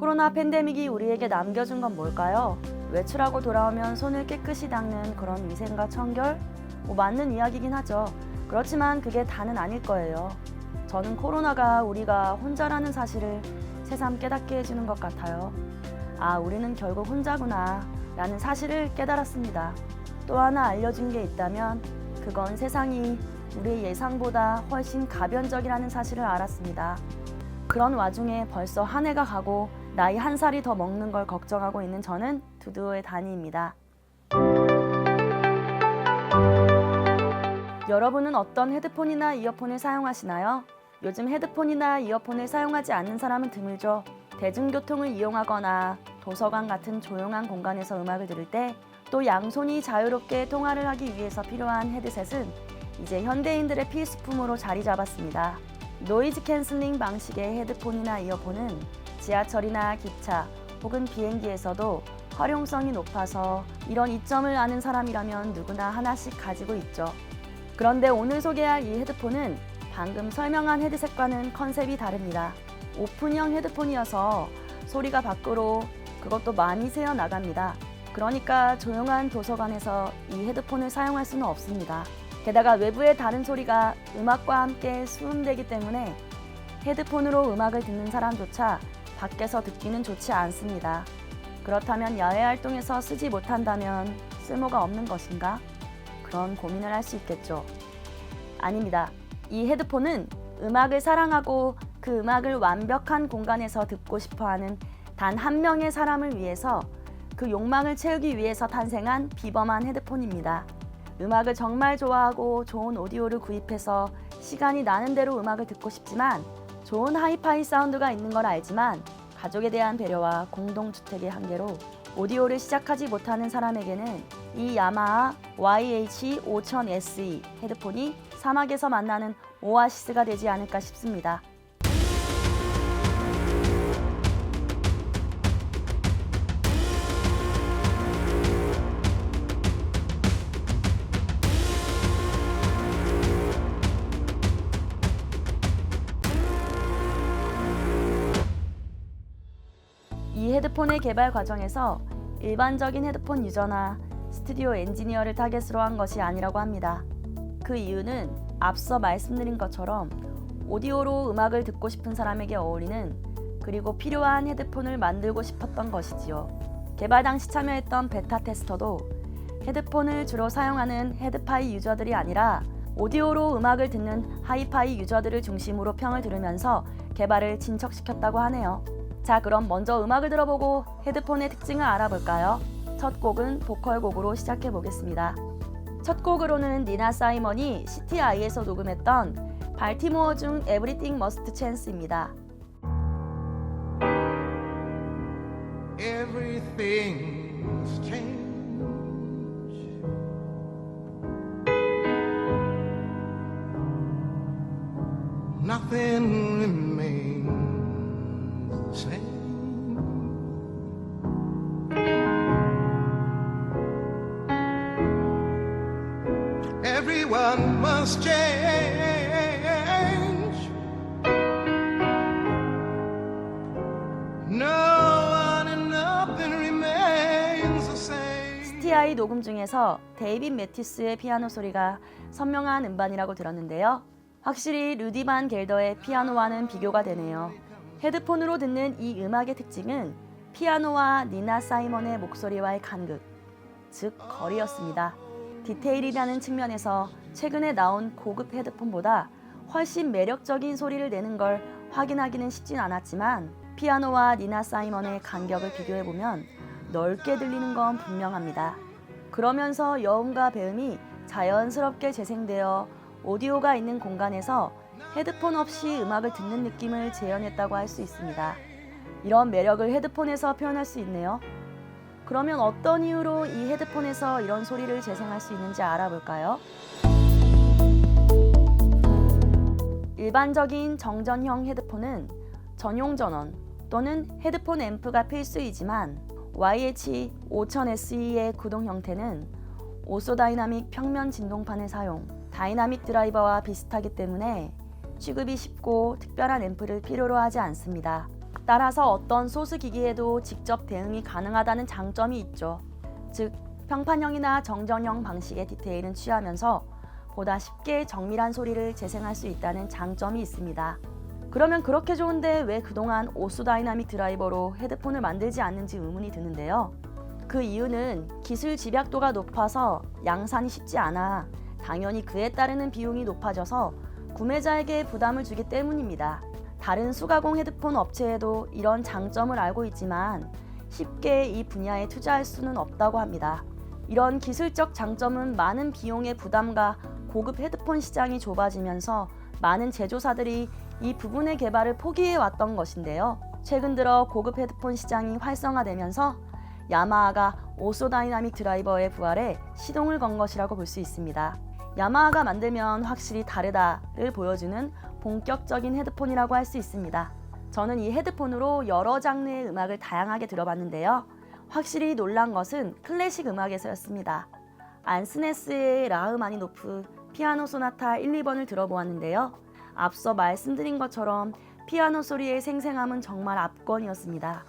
코로나 팬데믹이 우리에게 남겨준 건 뭘까요? 외출하고 돌아오면 손을 깨끗이 닦는 그런 위생과 청결? 뭐 맞는 이야기긴 하죠. 그렇지만 그게 다는 아닐 거예요. 저는 코로나가 우리가 혼자라는 사실을 새삼 깨닫게 해주는 것 같아요. 아, 우리는 결국 혼자구나. 라는 사실을 깨달았습니다. 또 하나 알려준 게 있다면 그건 세상이 우리의 예상보다 훨씬 가변적이라는 사실을 알았습니다. 그런 와중에 벌써 한 해가 가고 나이 한 살이 더 먹는 걸 걱정하고 있는 저는 두두의 다니입니다. 여러분은 어떤 헤드폰이나 이어폰을 사용하시나요? 요즘 헤드폰이나 이어폰을 사용하지 않는 사람은 드물죠. 대중교통을 이용하거나 도서관 같은 조용한 공간에서 음악을 들을 때 또 양손이 자유롭게 통화를 하기 위해서 필요한 헤드셋은 이제 현대인들의 필수품으로 자리 잡았습니다. 노이즈 캔슬링 방식의 헤드폰이나 이어폰은 지하철이나 기차 혹은 비행기에서도 활용성이 높아서 이런 이점을 아는 사람이라면 누구나 하나씩 가지고 있죠. 그런데 오늘 소개할 이 헤드폰은 방금 설명한 헤드셋과는 컨셉이 다릅니다. 오픈형 헤드폰이어서 소리가 밖으로 그것도 많이 새어 나갑니다. 그러니까 조용한 도서관에서 이 헤드폰을 사용할 수는 없습니다. 게다가 외부의 다른 소리가 음악과 함께 수음되기 때문에 헤드폰으로 음악을 듣는 사람조차 밖에서 듣기는 좋지 않습니다. 그렇다면 야외 활동에서 쓰지 못한다면 쓸모가 없는 것인가? 그런 고민을 할 수 있겠죠. 아닙니다. 이 헤드폰은 음악을 사랑하고 그 음악을 완벽한 공간에서 듣고 싶어 하는 단 한 명의 사람을 위해서 그 욕망을 채우기 위해서 탄생한 비범한 헤드폰입니다. 음악을 정말 좋아하고 좋은 오디오를 구입해서 시간이 나는 대로 음악을 듣고 싶지만 좋은 하이파이 사운드가 있는 걸 알지만 가족에 대한 배려와 공동주택의 한계로 오디오를 시작하지 못하는 사람에게는 이 야마하 YH5000SE 헤드폰이 사막에서 만나는 오아시스가 되지 않을까 싶습니다. 헤드폰의 개발 과정에서 일반적인 헤드폰 유저나 스튜디오 엔지니어를 타겟으로 한 것이 아니라고 합니다. 그 이유는 앞서 말씀드린 것처럼 오디오로 음악을 듣고 싶은 사람에게 어울리는 그리고 필요한 헤드폰을 만들고 싶었던 것이지요. 개발 당시 참여했던 베타 테스터도 헤드폰을 주로 사용하는 헤드파이 유저들이 아니라 오디오로 음악을 듣는 하이파이 유저들을 중심으로 평을 들으면서 개발을 진척시켰다고 하네요. 자, 그럼 먼저 음악을 들어보고 헤드폰의 특징을 알아볼까요? 첫 곡은 보컬 곡으로 시작해 보겠습니다. 첫 곡으로는 니나 사이먼이 CTI에서 녹음했던 발티모어 중 Everything Must Chance입니다. Everything's changed. Nothing Everyone must change. No one and nothing remains the same. CTI 녹음 중에서 데이빗 매티스의 피아노 소리가 선명한 음반이라고 들었는데요. 확실히 루디반 겔더의 피아노와는 비교가 되네요. 헤드폰으로 듣는 이 음악의 특징은 피아노와 니나 사이먼의 목소리와의 간극, 즉 거리였습니다. 디테일이라는 측면에서 최근에 나온 고급 헤드폰보다 훨씬 매력적인 소리를 내는 걸 확인하기는 쉽진 않았지만 피아노와 니나 사이먼의 간격을 비교해 보면 넓게 들리는 건 분명합니다. 그러면서 여음과 배음이 자연스럽게 재생되어 오디오가 있는 공간에서 헤드폰 없이 음악을 듣는 느낌을 재현했다고 할 수 있습니다. 이런 매력을 헤드폰에서 표현할 수 있네요. 그러면 어떤 이유로 이 헤드폰에서 이런 소리를 재생할 수 있는지 알아볼까요? 일반적인 정전형 헤드폰은 전용 전원 또는 헤드폰 앰프가 필수이지만 YH5000SE의 구동 형태는 오소다이나믹 평면 진동판을 사용, 다이나믹 드라이버와 비슷하기 때문에 취급이 쉽고 특별한 앰프를 필요로 하지 않습니다. 따라서 어떤 소스 기기에도 직접 대응이 가능하다는 장점이 있죠. 즉, 평판형이나 정전형 방식의 디테일은 취하면서 보다 쉽게 정밀한 소리를 재생할 수 있다는 장점이 있습니다. 그러면 그렇게 좋은데 왜 그동안 오수 다이나믹 드라이버로 헤드폰을 만들지 않는지 의문이 드는데요. 그 이유는 기술 집약도가 높아서 양산이 쉽지 않아 당연히 그에 따르는 비용이 높아져서 구매자에게 부담을 주기 때문입니다. 다른 수가공 헤드폰 업체에도 이런 장점을 알고 있지만 쉽게 이 분야에 투자할 수는 없다고 합니다. 이런 기술적 장점은 많은 비용의 부담과 고급 헤드폰 시장이 좁아지면서 많은 제조사들이 이 부분의 개발을 포기해 왔던 것인데요. 최근 들어 고급 헤드폰 시장이 활성화되면서 야마하가 오소 다이나믹 드라이버의 부활에 시동을 건 것이라고 볼 수 있습니다. 야마하가 만들면 확실히 다르다를 보여주는 본격적인 헤드폰이라고 할 수 있습니다. 저는 이 헤드폰으로 여러 장르의 음악을 다양하게 들어봤는데요. 확실히 놀란 것은 클래식 음악에서였습니다. 안스네스의 라흐마니노프 피아노 소나타 1, 2번을 들어보았는데요. 앞서 말씀드린 것처럼 피아노 소리의 생생함은 정말 압권이었습니다.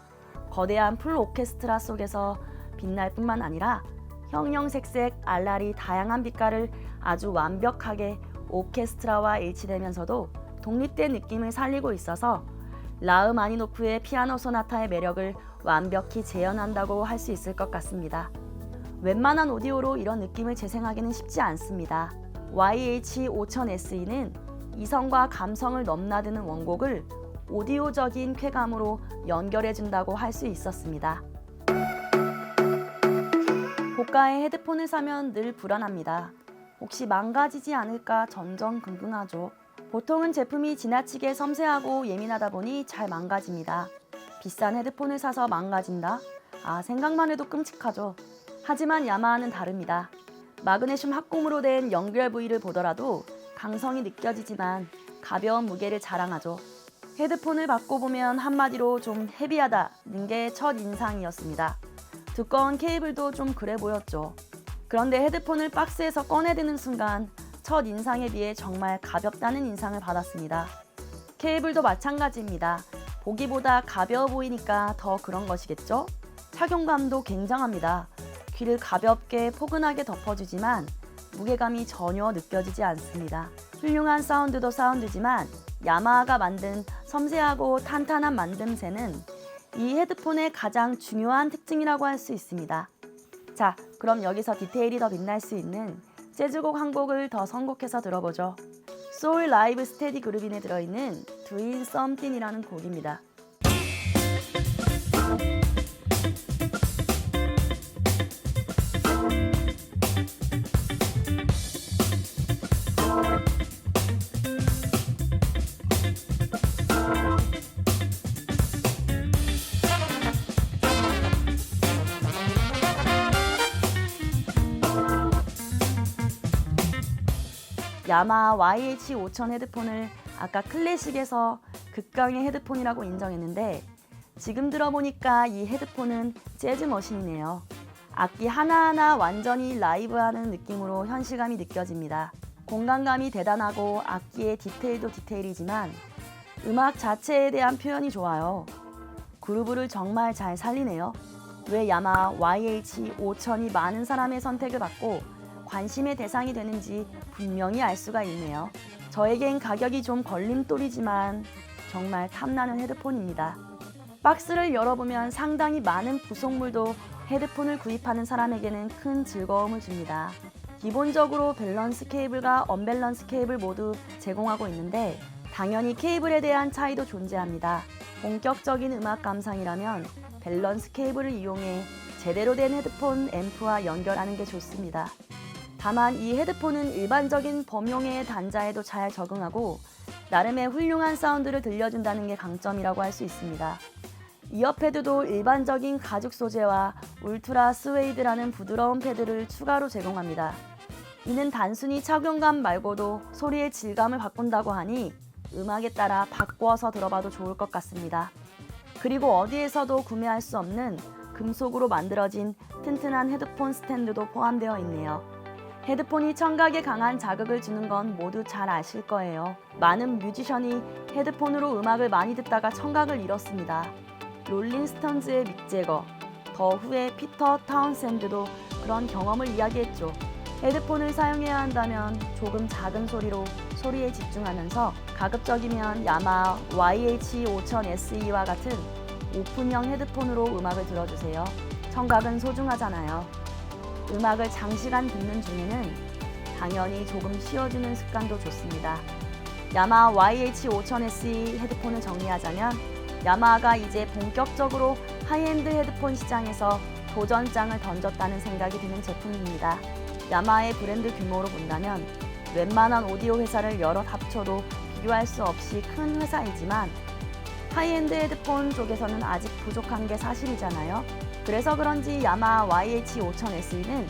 거대한 풀 오케스트라 속에서 빛날 뿐만 아니라 형형색색 알랄이 다양한 빛깔을 아주 완벽하게 오케스트라와 일치되면서도 독립된 느낌을 살리고 있어서 라흐마니노프의 피아노 소나타의 매력을 완벽히 재현한다고 할 수 있을 것 같습니다. 웬만한 오디오로 이런 느낌을 재생하기는 쉽지 않습니다. YH5000SE는 이성과 감성을 넘나드는 원곡을 오디오적인 쾌감으로 연결해준다고 할 수 있었습니다. 고가의 헤드폰을 사면 늘 불안합니다. 혹시 망가지지 않을까 전전긍긍하죠. 보통은 제품이 지나치게 섬세하고 예민하다 보니 잘 망가집니다. 비싼 헤드폰을 사서 망가진다? 아, 생각만 해도 끔찍하죠. 하지만 야마하는 다릅니다. 마그네슘 합금으로 된 연결 부위를 보더라도 강성이 느껴지지만 가벼운 무게를 자랑하죠. 헤드폰을 받고 보면 한마디로 좀 헤비하다는 게 첫 인상이었습니다. 두꺼운 케이블도 좀 그래 보였죠. 그런데 헤드폰을 박스에서 꺼내드는 순간 첫 인상에 비해 정말 가볍다는 인상을 받았습니다. 케이블도 마찬가지입니다. 보기보다 가벼워 보이니까 더 그런 것이겠죠? 착용감도 굉장합니다. 귀를 가볍게 포근하게 덮어주지만 무게감이 전혀 느껴지지 않습니다. 훌륭한 사운드도 사운드지만 야마하가 만든 섬세하고 탄탄한 만듦새는 이 헤드폰의 가장 중요한 특징이라고 할 수 있습니다. 자, 그럼 여기서 디테일이 더 빛날 수 있는 재즈곡 한 곡을 더 선곡해서 들어보죠. 소울 라이브 스테디 그룹인에 들어있는 Doing Something이라는 곡입니다. 야마 YH5000 헤드폰을 아까 클래식에서 극강의 헤드폰이라고 인정했는데 지금 들어보니까 이 헤드폰은 재즈 머신이네요. 악기 하나하나 완전히 라이브하는 느낌으로 현실감이 느껴집니다. 공간감이 대단하고 악기의 디테일도 디테일이지만 음악 자체에 대한 표현이 좋아요. 그루브를 정말 잘 살리네요. 왜 야마 YH5000이 많은 사람의 선택을 받고 관심의 대상이 되는지 분명히 알 수가 있네요. 저에겐 가격이 좀 걸림돌이지만 정말 탐나는 헤드폰입니다. 박스를 열어보면 상당히 많은 부속물도 헤드폰을 구입하는 사람에게는 큰 즐거움을 줍니다. 기본적으로 밸런스 케이블과 언밸런스 케이블 모두 제공하고 있는데 당연히 케이블에 대한 차이도 존재합니다. 본격적인 음악 감상이라면 밸런스 케이블을 이용해 제대로 된 헤드폰 앰프와 연결하는 게 좋습니다. 다만 이 헤드폰은 일반적인 범용의 단자에도 잘 적응하고 나름의 훌륭한 사운드를 들려준다는 게 강점이라고 할 수 있습니다. 이어패드도 일반적인 가죽 소재와 울트라 스웨이드라는 부드러운 패드를 추가로 제공합니다. 이는 단순히 착용감 말고도 소리의 질감을 바꾼다고 하니 음악에 따라 바꿔서 들어봐도 좋을 것 같습니다. 그리고 어디에서도 구매할 수 없는 금속으로 만들어진 튼튼한 헤드폰 스탠드도 포함되어 있네요. 헤드폰이 청각에 강한 자극을 주는 건 모두 잘 아실 거예요. 많은 뮤지션이 헤드폰으로 음악을 많이 듣다가 청각을 잃었습니다. 롤링스톤즈의 믹 제거, 더 후의 피터 타운샌드도 그런 경험을 이야기했죠. 헤드폰을 사용해야 한다면 조금 작은 소리로 소리에 집중하면서 가급적이면 야마 YH5000SE와 같은 오픈형 헤드폰으로 음악을 들어주세요. 청각은 소중하잖아요. 음악을 장시간 듣는 중에는 당연히 조금 쉬어주는 습관도 좋습니다. 야마 YH5000SE 헤드폰을 정리하자면 야마하가 이제 본격적으로 하이엔드 헤드폰 시장에서 도전장을 던졌다는 생각이 드는 제품입니다. 야마의 브랜드 규모로 본다면 웬만한 오디오 회사를 여럿 합쳐도 비교할 수 없이 큰 회사이지만 하이엔드 헤드폰 쪽에서는 아직 부족한 게 사실이잖아요. 그래서 그런지 야마 YH5000SE는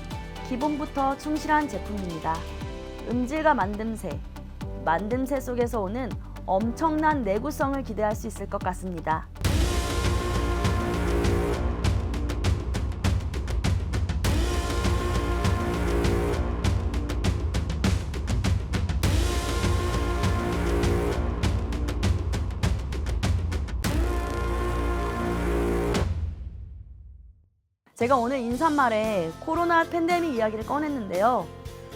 기본부터 충실한 제품입니다. 음질과 만듦새, 만듦새 속에서 오는 엄청난 내구성을 기대할 수 있을 것 같습니다. 제가 오늘 인사말에 코로나 팬데믹 이야기를 꺼냈는데요.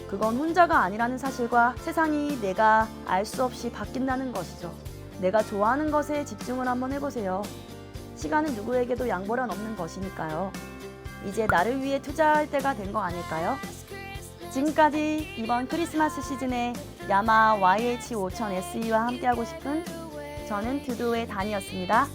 그건 혼자가 아니라는 사실과 세상이 내가 알 수 없이 바뀐다는 것이죠. 내가 좋아하는 것에 집중을 한번 해보세요. 시간은 누구에게도 양보란 없는 것이니까요. 이제 나를 위해 투자할 때가 된 거 아닐까요? 지금까지 이번 크리스마스 시즌에 야마 YH5000SE와 함께하고 싶은 저는 드두의 단이었습니다.